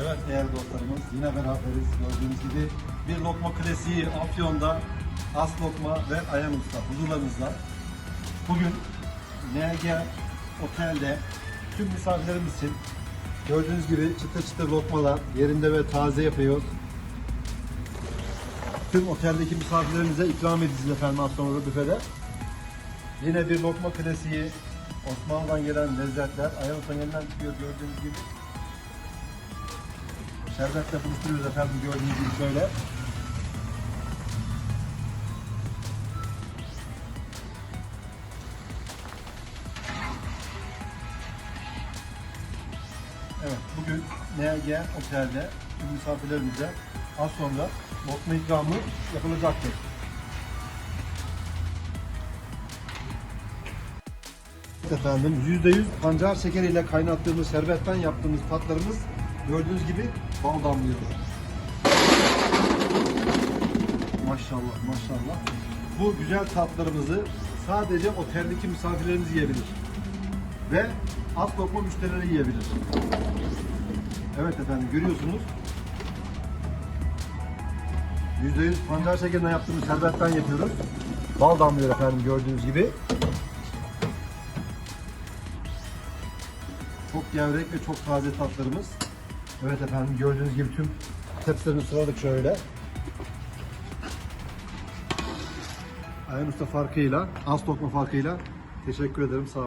Evet değerli dostlarımız yine beraberiz gördüğünüz gibi bir lokma klasiği Afyon'da As Lokma ve Ayhan Usta huzurlarınızda. Bugün NG Otel'de tüm misafirlerimiz için gördüğünüz gibi çıtır çıtır lokmalar yerinde ve taze yapıyoruz. Tüm oteldeki misafirlerimize ikram edeceğiz efendim az sonra büfede. Yine bir lokma klasiği Osmanlı'dan gelen lezzetler Ayhan Usta'nın elinden çıkıyor gördüğünüz gibi. Şerbetle buluşturuyoruz efendim gördüğünüz gibi şöyle. Evet, bugün NG Otel'de tüm misafirlerimize az sonra lokma ikramı yapılacaktır. Efendim %100 pancar şekeriyle kaynattığımız şerbetten yaptığımız tatlarımız gördüğünüz gibi bal damlıyor. Maşallah maşallah. Bu güzel tatlarımızı sadece oteldeki misafirlerimiz yiyebilir. Ve az lokma müşterileri yiyebilir. Evet efendim görüyorsunuz. %100 pancar şekerinden yaptığımız şerbetten yapıyoruz. Bal damlıyor efendim gördüğünüz gibi. Çok gevrek ve çok taze tatlarımız. Evet efendim gördüğünüz gibi tüm tepsilerini sıraladık şöyle. Ayhan Usta farkıyla, az lokma farkıyla teşekkür ederim. Sağ.